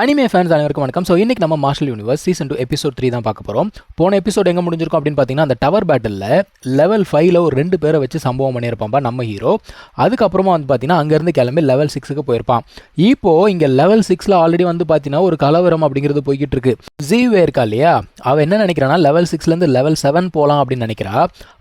Anime fans அனைவருக்கும் வணக்கம். So இன்றைக்கி நம்ம martial universe season two episode three தான் பார்க்க போகிறோம் போன எபிசோட் எங்கே முடிஞ்சிருக்கும் அப்படின்னு பார்த்தீங்கன்னா அந்த டவர் பேட்டிலில் லெவல் ஃபைவ்ல ஒரு ரெண்டு பேரை வச்சு சம்பவம் பண்ணியிருப்பான்பா நம்ம ஹீரோ அதுக்கப்புறமா வந்து பார்த்தீங்கன்னா அங்கேருந்து கிளம்பி லெவல் சிக்ஸுக்கு போயிருப்பான். இப்போது இங்கே லெவல் சிக்ஸில் ஆல்ரெடி வந்து பார்த்தீங்கன்னா ஒரு கலவரம் அப்படிங்கிறது போய்கிட்டு இருக்கு ஜீவே இருக்கா இல்லையா? அவள் என்ன நினைக்கிறான்னா லெவல் சிக்ஸ்லேருந்து லெவல் செவன் போகலாம் அப்படின்னு நினைக்கிறா.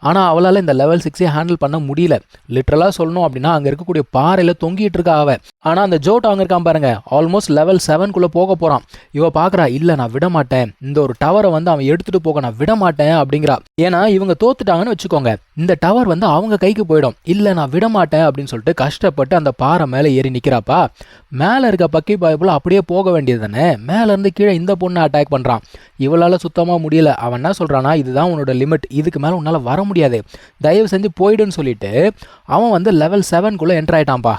ஆனால் அவளால் இந்த லெவல் சிக்ஸே ஹேண்டில் பண்ண முடியல. லிட்ரலாக சொல்லணும் அப்படின்னா அங்கே இருக்கக்கூடிய பாறையில் தொங்கிட்டு இருக்கா அவ ஆனால் அந்த ஜோட் அவங்க இருக்கான் பாருங்க ஆல்மோஸ்ட் லெவல் செவன்குள்ளே போக போகிறான் இவ பார்க்குறா இல்லை நான் விட மாட்டேன் இந்த ஒரு டவரை வந்து அவன் எடுத்துகிட்டு போக நான் விட மாட்டேன் அப்படிங்கிறா. ஏன்னா இவங்க தோத்துட்டாங்கன்னு வச்சுக்கோங்க. இந்த டவர் வந்து அவங்க கைக்கு போயிடும். இல்லை நான் விட மாட்டேன் அப்படின்னு சொல்லிட்டு கஷ்டப்பட்டு அந்த பாறை மேலே ஏறி நிற்கிறாப்பா மேலே இருக்க பக்கி பாய்ப்புல அப்படியே போக வேண்டியது தானே. மேலேருந்து கீழே இந்த பொண்ணை அட்டாக் பண்ணுறான் இவளால் சுத்தமாக முடியல. அவன் என்ன சொல்கிறானா இதுதான் உன்னோட லிமிட் இதுக்கு மேலே உன்னால் வர முடியாது. தயவு செஞ்சு போயிடுன்னு சொல்லிட்டு அவன் வந்து லெவல் செவன்குள்ளே என்டர் ஆயிட்டான்ப்பா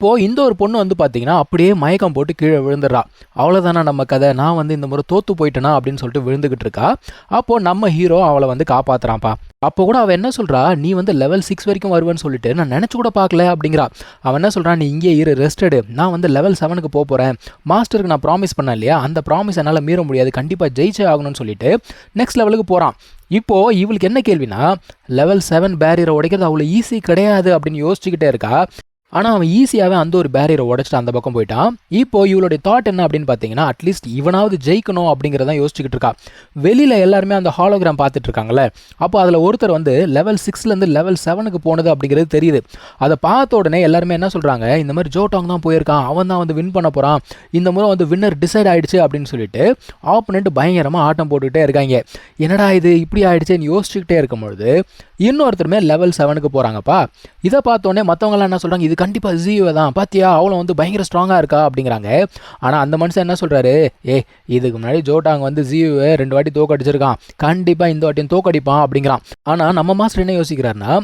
இப்போது இந்த ஒரு பொண்ணு வந்து பார்த்தீங்கன்னா அப்படியே மயக்கம் போட்டு கீழே விழுந்துடுறா. அவ்வளோதானா நம்ம கதை? நான் வந்து இந்த முறை தோத்து போயிட்டேனா அப்படின்னு சொல்லிட்டு விழுந்துக்கிட்டு இருக்கா. அப்போது நம்ம ஹீரோ அவளை வந்து காப்பாற்றுறான்ப்பா அப்போ கூட அவன் என்ன சொல்கிறா நீ வந்து லெவல் சிக்ஸ் வரைக்கும் வருவேன்னு சொல்லிட்டு நான் நினச்சி கூட பார்க்கல அப்படிங்கிறா. அவன் என்ன சொல்கிறான் நீ இங்கே இரு ரெஸ்டடு நான் வந்து லெவல் செவனுக்கு போக போகிறேன் மாஸ்டருக்கு நான் ப்ராமிஸ் பண்ணேன் இல்லையா? அந்த ப்ராமிஸ் என்னால் மீற முடியாது. கண்டிப்பாக ஜெயிச்சே ஆகணும்னு சொல்லிட்டு நெக்ஸ்ட் லெவலுக்கு போகிறான் இப்போது இவளுக்கு என்ன கேள்வினா லெவல் செவன் பேரியரை உடைக்கிறது அவ்வளோ ஈஸி கிடையாது அப்படின்னு யோசிச்சுக்கிட்டே இருக்கா. ஆனால் அவன் ஈஸியாகவே அந்த ஒரு பேரியரை உடச்சிட்டு அந்த பக்கம் போயிட்டான். இப்போ இவளுடைய தாட் என்ன அப்படின்னு பார்த்தீங்கன்னா அட்லீஸ்ட் இவனாவது ஜெயிக்கணும் அப்படிங்கிறத யோசிச்சுக்கிட்டு இருக்கா. வெளியில் எல்லாருமே அந்த ஹாலோகிராம் பார்த்துட்டு இருக்காங்கல்ல அப்போ அதில் ஒருத்தர் வந்து லெவல் சிக்ஸ்லேருந்து லெவல் செவனுக்கு போனது அப்படிங்கிறது தெரியுது. அதை பார்த்த உடனே எல்லாருமே என்ன சொல்கிறாங்க இந்த மாதிரி ஜோட்டாங் தான் போயிருக்கான் அவன் தான் வந்து வின் பண்ண போகிறான் இந்த முறை வந்து வின்னர் டிசைட் ஆகிடுச்சு அப்படின்னு சொல்லிட்டு ஆப்போனண்ட் பயங்கரமாக ஆட்டம் போட்டுக்கிட்டே இருக்காங்க. என்னடா இது இப்படி ஆகிடுச்சுன்னு யோசிச்சுக்கிட்டே இருக்கும்பொழுது இன்னொருத்தருமே லெவல் செவனுக்கு போகிறாங்கப்பா இதை பார்த்தோன்னே மற்றவங்களாம் என்ன சொல்கிறாங்க இதுக்காக கண்டிப்பாக ஜியோ தான். பாத்தியா அவளும் வந்து பயங்கர ஸ்ட்ராங்காக இருக்கா அப்படிங்கிறாங்க. ஆனால் அந்த மனுஷன் என்ன சொல்கிறாரு ஏ இதுக்கு முன்னாடி ஜோட்டாங்க வந்து ஜியோவை ரெண்டு வாட்டி தோக்கடிச்சிருக்கான். கண்டிப்பாக இந்த வாட்டியும் தோக்கடிப்பான் அப்படிங்கிறான். ஆனால் நம்ம மாஸ்டர் என்ன யோசிக்கிறாருன்னா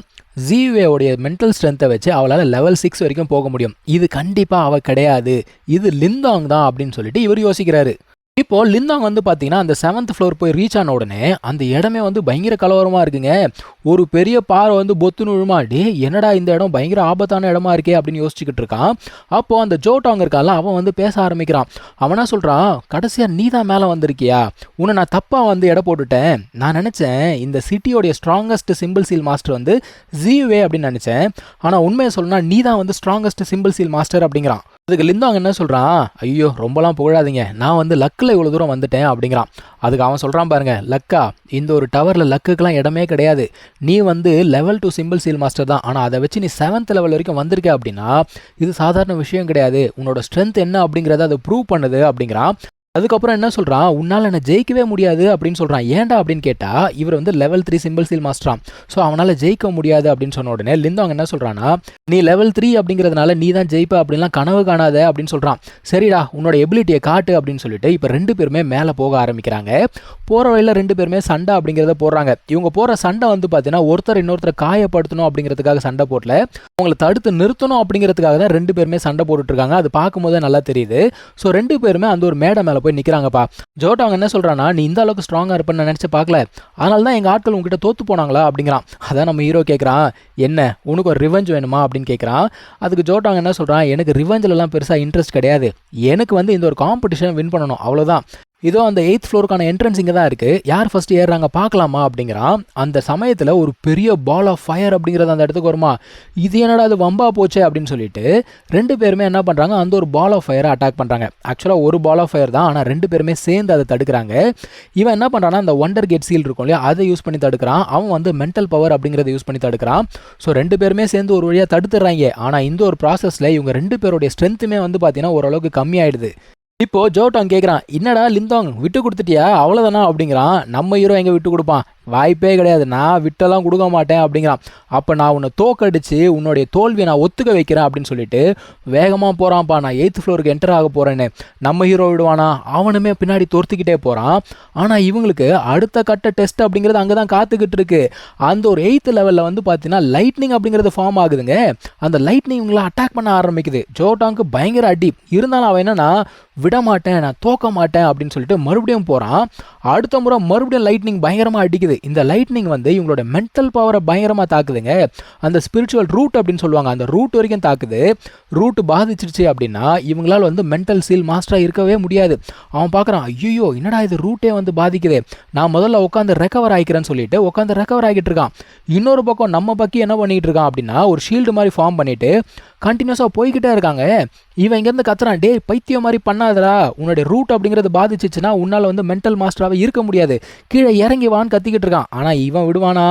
ஜிவேவுடைய மென்டல் ஸ்ட்ரென்த்தை வச்சு அவளால் லெவல் சிக்ஸ் வரைக்கும் போக முடியும். இது கண்டிப்பாக அவள் கிடையாது. இது லிந்தாங் தான் அப்படின்னு சொல்லிட்டு இவர் யோசிக்கிறாரு. இப்போ லிந்தாங் வந்து பார்த்தீங்கன்னா அந்த செவன்த் ஃப்ளோர் போய் ரீச் ஆன உடனே அந்த இடமே வந்து பயங்கர கலவரமாக இருக்குங்க. ஒரு பெரிய பாறை வந்து பொத்துன்னு விழுமா என்னடா இந்த இடம்? பயங்கர ஆபத்தான இடமா இருக்கே அப்படின்னு யோசிச்சுக்கிட்டு இருக்கான். அப்போ அந்த ஜோட்டாங் இருக்கால அவன் வந்து பேச ஆரம்பிக்கிறான். அவனா சொல்கிறான் கடைசியாக நீ தான் மேலே வந்திருக்கியா? உன்னை நான் தப்பாக வந்து எடை போட்டுட்டேன். நான் நினச்சேன் இந்த சிட்டியோடைய ஸ்ட்ராங்கஸ்ட் சிம்பிள் சீல் மாஸ்டர் வந்து ஜீவே அப்படின்னு நினச்சேன். ஆனால் உண்மையை சொல்லணும்னா நீ தான் வந்து ஸ்ட்ராங்கஸ்ட் சிம்பிள் சீல் மாஸ்டர் அப்படிங்கிறான். அதுக்கு லிந்தாங்க என்ன சொல்கிறான் ஐயோ ரொம்பலாம் புகழாதீங்க. நான் வந்து லக்கில் இவ்வளோ தூரம் வந்துட்டேன் அப்படிங்கிறான். அதுக்கு அவன் சொல்கிறான் பாருங்க லக்கா இந்த ஒரு டவரில் லக்குக்கெலாம் இடமே கிடையாது. நீ வந்து level two simple seal master தான். ஆனால் அதை வச்சு நீ செவன்த் லெவல் வரைக்கும் வந்திருக்க அப்படின்னா இது சாதாரண விஷயம் கிடையாது. உன்னோட ஸ்ட்ரென்த் என்ன அப்படிங்கிறத அதை ப்ரூவ் பண்ணுது அப்படிங்கிறான். அதுக்கப்புறம் என்ன சொல்கிறான் உன்னால் என்னை ஜெயிக்கவே முடியாது அப்படின்னு சொல்கிறான் ஏன்டா? அப்படின்னு கேட்டால் இவர் வந்து லெவல் த்ரீ சிம்பிள் சீல் மாஸ்டராம் ஸோ அவனால் ஜெயிக்க முடியாது அப்படின்னு சொன்ன உடனே லிந்தவங்க என்ன சொல்கிறான்னா நீ லெவல் த்ரீ அப்படிங்கிறதுனால நீ தான் ஜெயிப்ப அப்படின்லாம் கனவு காணாத அப்படின்னு சொல்கிறான் சரிடா உன்னோட எபிலிட்டியை காட்டு அப்படின்னு சொல்லிட்டு இப்போ ரெண்டு பேருமே மேலே போக ஆரம்பிக்கிறாங்க. போகிற வழியில் ரெண்டு பேருமே சண்டை அப்படிங்கிறத போடுறாங்க. இவங்க போகிற சண்டை வந்து பார்த்தீங்கன்னா ஒருத்தர் இன்னொருத்தர் காயப்படுத்தணும் அப்படிங்கிறதுக்காக சண்டை போடல. அவங்களை தடுத்து நிறுத்தணும் அப்படிங்கிறதுக்காக தான் ரெண்டு பேருமே சண்டை போட்டுட்டு இருக்காங்க. அது பார்க்கும்போது நல்லா தெரியுது. ஸோ ரெண்டு பேருமே அந்த ஒரு மேடை மேலே போய் நிற்கிறாங்கப்பா ஜோட்டோ அவங்க என்ன சொல்கிறான்னா நீ இந்த அளவுக்கு ஸ்ட்ராங்காக இருப்பேன்னு நினச்சி பார்க்கல. அதனால தான் எங்கள் ஆட்கள் உங்ககிட்ட தோற்று போனாங்களா? அப்படிங்கிறான். அதான் நம்ம ஹீரோ கேட்குறான் என்ன? உனக்கு ஒரு ரிவெஞ்ச் வேணுமா? அப்படின்னு கேட்குறான் அதுக்கு ஜோட்டாங்க என்ன சொல்கிறான் எனக்கு ரிவெஞ்சிலலாம் பெருசாக இன்ட்ரெஸ்ட் கிடையாது. எனக்கு வந்து இந்த ஒரு காம்படிஷன் வின் பண்ணணும். அவ்வளோதான் இதோ அந்த எயித் ஃப்ளோருக்கான என்ட்ரன்ஸ் இங்கே தான் இருக்குது யார் ஃபஸ்ட் ஏறுறாங்க பார்க்கலாமா அப்படிங்கிறான் அந்த சமயத்தில் ஒரு பெரிய பால் ஆஃப் ஃபயர் அப்படிங்கிறது அந்த இடத்துக்கு வருமா? இது என்னடா அது வம்பா போச்சே அப்படின்னு சொல்லிட்டு ரெண்டு பேருமே என்ன பண்ணுறாங்க அந்த ஒரு பால் ஆஃப் ஃபயரை அட்டாக் பண்ணுறாங்க ஆக்சுவலாக ஒரு பால் ஆஃப் ஃபயர் தான் ஆனால் ரெண்டு பேருமே சேர்ந்து அதை தடுக்கிறாங்க. இவன் என்ன பண்ணுறான்னா அந்த ஒண்டர் கேட் சீல் இருக்கும் இல்லையா அதை யூஸ் பண்ணி தடுக்கிறான். அவன் வந்து மென்டல் பவர் அப்படிங்கிறத யூஸ் பண்ணி தடுக்கிறான். ஸோ ரெண்டு பேருமே சேர்ந்து ஒரு வழியாக தடுத்துறாங்க ஆனால் இந்த ஒரு ப்ராசஸில் இவங்க ரெண்டு பேருடைய ஸ்ட்ரென்த்துமே வந்து பார்த்தீங்கன்னா ஓரளவுக்கு கம்மியாயிடுது. இப்போ ஜோட்டாங் கேட்குறான் என்னடா லிந்தாங் விட்டு கொடுத்துட்டியா? அவ்வளோதானா அப்படிங்கிறான். நம்ம ஹீரோ எங்கே விட்டு கொடுப்பான்? வாய்ப்பே கிடையாது. நான் விட்டெல்லாம் கொடுக்க மாட்டேன் அப்படிங்கிறான். அப்போ நான் உன்னை தோக்கடிச்சு உன்னுடைய தோல்வியை நான் ஒத்துக்க வைக்கிறேன் அப்படின்னு சொல்லிட்டு வேகமாக போகிறான்ப்பா நான் எயித்து ஃப்ளோருக்கு என்டர் ஆக போகிறேன்னு நம்ம ஹீரோ விடுவானா? அவனுமே பின்னாடி தோர்த்துக்கிட்டே போகிறான் ஆனால் இவங்களுக்கு அடுத்த கட்ட டெஸ்ட் அப்படிங்கிறது அங்கே தான் காத்துக்கிட்டு இருக்கு. அந்த ஒரு எயித்து லெவலில் வந்து பார்த்தீங்கன்னா லைட்னிங் அப்படிங்கிறது ஃபார்ம் ஆகுதுங்க. அந்த லைட்னிங் இவங்களை அட்டாக் பண்ண ஆரம்பிக்குது. ஜோட்டாங்க்கு பயங்கர அடி. இருந்தாலும் அவன் என்னன்னா விட மாட்டேன் நான் தோக்க மாட்டேன் அப்படின்னு சொல்லிட்டு மறுபடியும் போகிறான் அடுத்த முறை மறுபடியும் லைட்னிங் பயங்கரமாக அடிக்குது. தாக்குது இந்த லைட்னிங் வந்து இவங்களோட மென்டல் பவரை பயங்கரமாக தாக்குதுங்க. அந்த ஸ்பிரிச்சுவல் ரூட் அப்படின்னு சொல்லுவாங்க. அந்த ரூட் வரைக்கும் தாக்குது. ரூட் பாதிச்சிருச்சு அப்படின்னா இவங்களால வந்து மென்டல் சீல் மாஸ்டராக இருக்கவே முடியாது. அவன் பார்க்குறான் ஐயோ என்னடா இது ரூட்டே வந்து பாதிக்குது. நான் முதல்ல உட்காந்து ரெக்கவர் ஆகிக்கிறேன்னு சொல்லிட்டு உட்காந்து ரெக்கவர் ஆகிட்டு இருக்கான். இன்னொரு பக்கம் நம்ம பக்கி என்ன பண்ணிட்டு இருக்கான் அப்படின்னா ஒரு ஷீல்டு மாதிரி ஃபார்ம் பண்ணிட்டு கண்டினியூஸாக போய்கிட்டே இருக்காங்க. இவன் இங்கேருந்து கத்துறான் டே பைத்தியம் மாதிரி பண்ணாதடா. உன்னுடைய ரூட் அப்படிங்கிறது பாதிச்சிச்சுன்னா உன்னால் வந்து மென்டல் மாஸ்டராகவே இருக்க முடியாது. கீழே இறங்கி வான்னு கத்திக்கிட்டு இருக்கான் ஆனால் இவன் விடுவானா?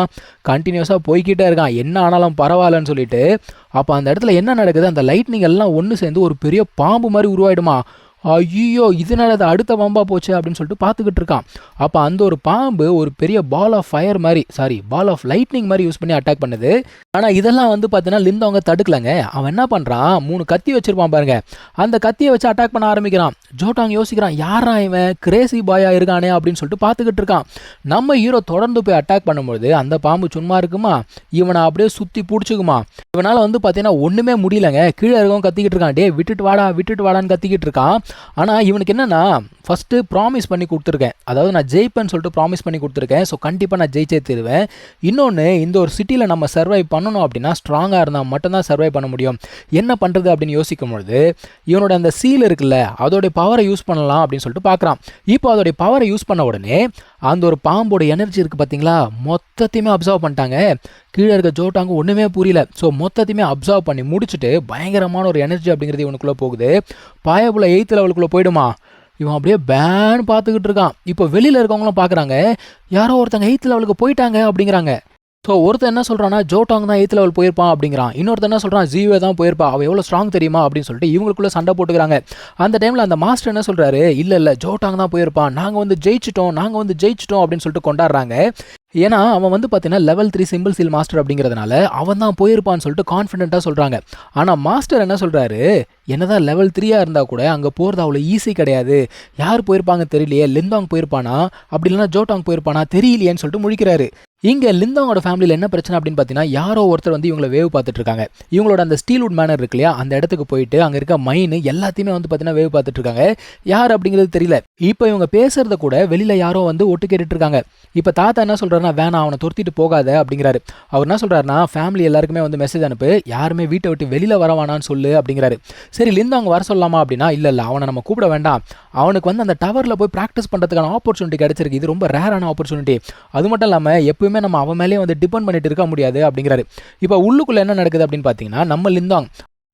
கண்டினியூஸாக போய்கிட்டே இருக்கான். என்ன ஆனாலும் பரவாயில்லன்னு சொல்லிட்டு அப்போ அந்த இடத்துல என்ன நடக்குது? அந்த லைட்னிங் எல்லாம் ஒன்று சேர்ந்து ஒரு பெரிய பாம்பு மாதிரி உருவாயிடுமா? ஐயோ இதனால அது அடுத்த பாம்பாக போச்சு அப்படின்னு சொல்லிட்டு பார்த்துக்கிட்டு இருக்கான். அப்போ அந்த ஒரு பாம்பு ஒரு பெரிய பால் ஆஃப் ஃபயர் மாதிரி சாரி பால் ஆஃப் லைட்னிங் மாதிரி யூஸ் பண்ணி அட்டாக் பண்ணுது. ஆனால் இதெல்லாம் வந்து பார்த்தீங்கன்னா லிந்து அவங்க தடுக்கலங்க. அவன் என்ன பண்ணுறான் மூணு கத்தி வச்சிருப்பான் பாருங்க. அந்த கத்தியை வச்சு அட்டாக் பண்ண ஆரம்பிக்கிறான். ஜோட்டாங் யோசிக்கிறான் யாரா இவன்? கிரேசி பாயா இருக்கானே? அப்படின்னு சொல்லிட்டு பார்த்துக்கிட்டு இருக்கான். நம்ம ஹீரோ தொடர்ந்து போய் அட்டாக் பண்ணும்போது அந்த பாம்பு சும்மா இருக்குமா? இவனை அப்படியே சுற்றி பிடிச்சிக்குமா? இவனால் வந்து பார்த்தீங்கன்னா ஒன்றுமே முடியலங்க. கீழே இருக்கவும் கத்திக்கிட்டு இருக்கான். டே விட்டுட்டு வாடா விட்டுட்டு வாடான்னு கத்திக்கிட்டு இருக்கான். ஆனால் இவனுக்கு என்னென்னா ஃபஸ்ட்டு ப்ராமிஸ் பண்ணி கொடுத்துருக்கேன். அதாவது நான் ஜெயிப்பேன்னு சொல்லிட்டு ப்ராமிஸ் பண்ணி கொடுத்துருக்கேன். ஸோ கண்டிப்பாக நான் ஜெயிச்சே தருவேன். இன்னொன்று இந்த ஒரு சிட்டியில் நம்ம சர்வை பண்ணணும் அப்படின்னா ஸ்ட்ராங்காக இருந்தால் மட்டும்தான் சர்வை பண்ண முடியும். என்ன பண்ணுறது அப்படின்னு யோசிக்கும் பொழுது இவனோட அந்த சீல் இருக்குல்ல அதோடைய பவரை யூஸ் பண்ணலாம் அப்படின்னு சொல்லிட்டு பார்க்குறான் இப்போ அதோடைய பவரை யூஸ் பண்ண உடனே அந்த ஒரு பாம்போட எனர்ஜி இருக்குது பார்த்தீங்களா மொத்தத்தையுமே அப்சர்வ் பண்ணிட்டாங்க. கீழே இருக்க ஜோட்டாங்க ஒன்றுமே புரியல. ஸோ மொத்தத்தையுமே அப்சர்வ் பண்ணி முடிச்சுட்டு பயங்கரமான ஒரு எனர்ஜி அப்படிங்கிறது இவனுக்குள்ளே போகுது. பாயபுல எயித்து லெவலுக்குள்ளே போயிடுமா? இவன் அப்படியே பேன் பார்த்துக்கிட்டு இருக்கான். இப்போ வெளியில் இருக்கவங்களும் பார்க்குறாங்க யாரோ ஒருத்தங்க எயித்து லெவலுக்கு போயிட்டாங்க அப்படிங்கிறாங்க. ஸோ ஒருத்தர் என்ன சொல்கிறான்னா ஜோட்டாங் தான் எயித் லெவல் போயிருப்பான் அப்படிங்கிறான். இன்னொருத்தர் என்ன சொல்கிறான் ஜீவே தான் போயிருப்பா. அவள் எவ்வளோ ஸ்ட்ராங் தெரியுமா அப்படின்னு சொல்லிட்டு இவங்களுக்குள்ள சண்டை போட்டுக்கிறாங்க. அந்த டைமில் அந்த மாஸ்டர் என்ன சொல்கிறாரு இல்லை இல்லை ஜோட்டாங் தான் போயிருப்பான். நாங்கள் வந்து ஜெயிச்சிட்டோம் நாங்கள் வந்து ஜெயிச்சிட்டோம் அப்படின்னு சொல்லிட்டு கொண்டாடுறாங்க. ஏன்னா அவன் வந்து பார்த்தீங்கன்னா level three simple seal master அப்படிங்கிறதுனால அவன் தான் போயிருப்பான்னு சொல்லிட்டு கான்ஃபிடென்ட்டாக சொல்கிறாங்க ஆனால் மாஸ்டர் என்ன சொல்கிறாரு என்னதான் லெவல் த்ரீயாக இருந்தால் கூட அங்கே போகிறது அவ்வளோ ஈஸி கிடையாது. யார் போயிருப்பாங்க தெரியலையே லிந்தாங் போயிருப்பானா? அப்படி இல்லைன்னா ஜோட்டாங் போயிருப்பானா? தெரியலையேன்னு சொல்லிட்டு முழிக்கிறாரு. இங்கே லிந்தாவோட ஃபேமிலியில் என்ன பிரச்சனை அப்படின்னு பார்த்தீங்கன்னா யாரோ ஒருத்தர் வந்து இவங்களை வேவ் பார்த்துட்டு இருக்காங்க இவங்களோட அந்த ஸ்டீல்வுட் மேனர் இருக்கு இல்லையா அந்த இடத்துக்கு போயிட்டு அங்கே இருக்க மைன் எல்லாத்தையுமே வந்து பார்த்தீங்கன்னா வேவ் பார்த்துட்டு இருக்காங்க யார் அப்படிங்கிறது தெரியல. இப்போ இவங்க பேசுறத கூட வெளியில் யாரோ வந்து ஒட்டு கேட்டுட்டு இருக்காங்க இப்போ தாத்தா என்ன சொல்கிறாருன்னா வேணாம் அவனை துரத்திட்டு போகாத அப்படிங்கிறாரு. அவர் என்ன சொல்கிறாருன்னா ஃபேமிலி எல்லாருக்குமே வந்து மெசேஜ் அனுப்பு. யாருமே வீட்டை விட்டு வெளியில் வரவானான்னு சொல்லு அப்படிங்கிறாரு. சரி லிந்தாங்க வர சொல்லலாமா அப்படின்னா இல்லை இல்லை அவனை நம்ம கூப்பிட வேண்டாம். அவனுக்கு வந்து அந்த டவரில் போய் ப்ராக்டிஸ் பண்ணுறதுக்கான ஆப்பர்ச்சுனிட்டி கிடச்சிருக்கு. இது ரொம்ப ரேரான ஆப்பர்ச்சுனிட்டி அது மட்டும் இல்லாமல் எப்பவுமே நம்ம அவன் மேலேயே வந்து டிபெண்ட் பண்ணிட்டு இருக்க முடியாது அப்படிங்கிறாரு. இப்போ உள்ளுக்குள்ளே என்ன நடக்குது அப்படின்னு பார்த்தீங்கன்னா நம்ம லிந்தாங்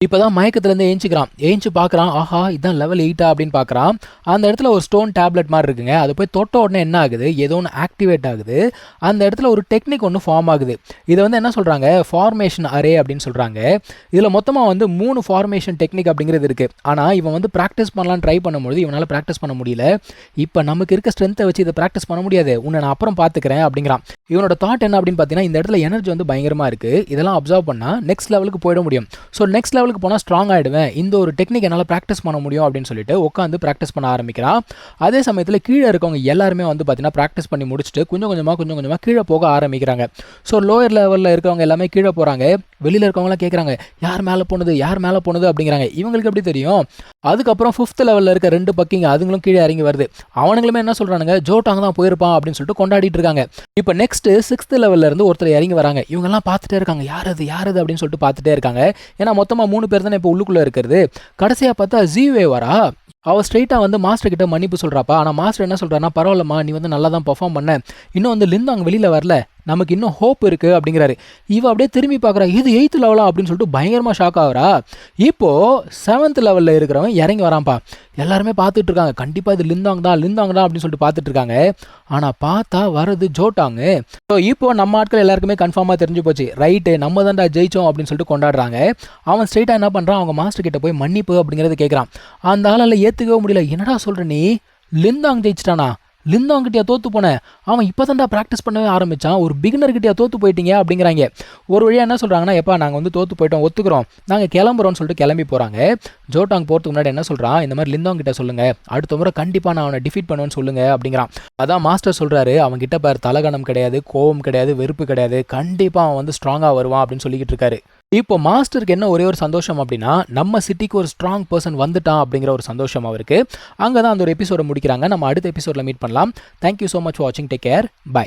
இப்போதான் மயக்கத்துலேருந்து ஏஞ்சிக்கிறான். ஏஞ்சி பார்க்குறான் ஆஹா இதான் லெவல் எயிட்டா அப்படின்னு பார்க்குறான் அந்த இடத்துல ஒரு ஸ்டோன் டேப்லெட் மாதிரி இருக்குங்க. அது போய் தொட்ட உடனே என்ன ஆகுது? ஏதோ ஒன்று ஆக்டிவேட் ஆகுது. அந்த இடத்துல ஒரு டெக்னிக் ஒன்று ஃபார்ம் ஆகுது. இதை வந்து என்ன சொல்கிறாங்க ஃபார்மேஷன் அரே அப்படின்னு சொல்கிறாங்க இதில் மொத்தமாக வந்து மூணு ஃபார்மேஷன் டெக்னிக் அப்படிங்கிறது இருக்குது ஆனால் இவன் வந்து ப்ராக்டிஸ் பண்ணலாம் ட்ரை பண்ணும்போது இவனால் ப்ராக்டிஸ் பண்ண முடியல. இப்போ நமக்கு இருக்க ஸ்ட்ரென்த்தை வச்சு இதை ப்ராக்டிஸ் பண்ண முடியாது. உன்னை நான் அப்புறம் பார்த்துக்கிறேன் அப்படிங்கிறான். இவனோட தாட் என்ன அப்படின்னு பார்த்தீங்கன்னா இந்த இடத்துல எனர்ஜி வந்து பயங்கரமாக இருக்குது இதெல்லாம் அப்சர்வ் பண்ணால் நெக்ஸ்ட் லெவலுக்கு போயிட முடியும். ஸோ நெக்ஸ்ட் லெவல் லெவலுக்கு போனால் ஸ்ட்ராங் ஆகிடுவேன் இந்த ஒரு டெக்னிக் என்னால் ப்ராக்டிஸ் பண்ண முடியும் அப்படின்னு சொல்லிட்டு உட்காந்து ப்ராக்டிஸ் பண்ண ஆரம்பிக்கிறான் அதே சமயத்தில் கீழே இருக்கவங்க எல்லாருமே வந்து பார்த்தீங்கன்னா ப்ராக்டிஸ் பண்ணி முடிச்சுட்டு கொஞ்சம் கொஞ்சமாக கொஞ்சம் கொஞ்சமாக கீழே போக ஆரம்பிக்கிறாங்க. ஸோ லோயர் லெவலில் இருக்கவங்க எல்லாமே கீழே போகிறாங்க வெளியில் இருக்கவங்களாம் கேட்குறாங்க யார் மேலே போனது? யார் மேலே போனது? அப்படிங்கிறாங்க. இவங்களுக்கு எப்படி தெரியும்? அதுக்கப்புறம் ஃபிஃப்த் லெவலில் இருக்க ரெண்டு பக்கிங்க அதுங்களும் கீழே இறங்கி வருது. அவனுங்களுமே என்ன சொல்கிறானுங்க ஜோட்டாங்க தான் போயிருப்பான் அப்படின்னு சொல்லிட்டு கொண்டாடிட்டு இருக்காங்க. இப்போ நெக்ஸ்ட்டு சிக்ஸ்த் லெவல்ல இருந்து ஒருத்தர் இறங்கி வராங்க. இவங்கெல்லாம் பார்த்துட்டே இருக்காங்க. யார் அது? யார் அது? அப்படின்னு சொல்லிட்டு பார்த்துட்டே இருக்காங்க. ஏன்னா மொத்தமாக மூணு பேர் தானே இப்போ உள்ளுக்குள்ளே இருக்கிறது. கடைசியாக பார்த்தா ஜீவே வரா. அவள் ஸ்ட்ரைட்டாக வந்து மாஸ்டர் கிட்ட மன்னிப்பு சொல்கிறாப்பா ஆனால் மாஸ்டர் என்ன சொல்கிறான்னா பரவாயில்லம்மா நீ வந்து நல்லா தான் பர்ஃபார்ம் பண்ண. இன்னும் வந்து லிந்து அங்கே வெளியில் வரல. நமக்கு இன்னும் ஹோப் இருக்குது அப்படிங்கிறாரு. இவ அப்படியே திரும்பி பார்க்குறா இது எயித்து லெவலா அப்படின்னு சொல்லிட்டு பயங்கரமாக ஷாக் ஆகுறா. இப்போது செவன்த் லெவலில் இருக்கிறவன் இறங்கி வரான்ப்பா. எல்லாருமே பார்த்துட்டு இருக்காங்க. கண்டிப்பாக இது லிந்தாங் தான் லிந்தாங் தான் அப்படின்னு சொல்லிட்டு பார்த்துட்டு இருக்காங்க. ஆனால் பார்த்தா வரது ஜோட்டாங்கு ஸோ இப்போ நம்ம ஆட்கள் எல்லாருக்குமே கன்ஃபார்மாக தெரிஞ்சு போச்சு. ரைட்டு நம்ம தான்டா ஜெயிச்சோம் அப்படின்னு சொல்லிட்டு கொண்டாடுறாங்க. அவன் ஸ்ட்ரெயிட்டாக என்ன பண்ணுறான் அவங்க மாஸ்டர் கிட்ட போய் மன்னிப்பு அப்படிங்கிறது கேட்குறான் அந்த ஆளால் ஏற்றுக்கவே முடியல. என்னடா சொல்கிற நீ? லிந்தாங் ஜெயிச்சிட்டானா? லிந்தோங் கிட்டயா தோற்று போனேன் அவன் இப்போ தான்டா ப்ராக்டிஸ் பண்ணவே ஆரம்பிச்சான். ஒரு பிகினர் தோற்று போயிட்டீங்க அப்படிங்கிறாங்க. ஒரு வழியாக என்ன சொல்கிறாங்கன்னா எப்பா நாங்கள் வந்து தோற்று போயிட்டோம் ஒத்துக்கிறோம். நாங்கள் கிளம்புறோம்னு சொல்லிட்டு கிளம்பி போகிறாங்க ஜோட்டாங் போகிறதுக்கு முன்னாடி என்ன சொல்கிறான் இந்த மாதிரி லிந்தோங் கிட்டே சொல்லுங்க. அடுத்த முறை கண்டிப்பாக நான் அவனை டிஃபீட் பண்ணுவேன்னு சொல்லுங்க அப்படிங்கிறான். அதான் மாஸ்டர் சொல்கிறாரு அவன் கிட்ட பேர் தலகணம் கிடையாது கோவம் கிடையாது வெறுப்பு கிடையாது. கண்டிப்பாக அவன் வந்து ஸ்ட்ராங்காக வருவான் அப்படின்னு சொல்லிக்கிட்டு இருக்காரு. இப்போ மாஸ்டருக்கு என்ன ஒரே ஒரு சந்தோஷம் அப்படின்னா நம்ம சிட்டிக்கு ஒரு ஸ்ட்ராங் பர்சன் வந்துட்டான் அப்படிங்கிற ஒரு சந்தோஷம் அவருக்கு. அங்கே தான் அந்த ஒரு எபிசோட முடிக்கிறாங்க. நம்ம அடுத்த எபிசோடில் மீட் பண்ணலாம். தேங்க்யூ ஸோ மச் வாட்சிங் டேக் கேர் பை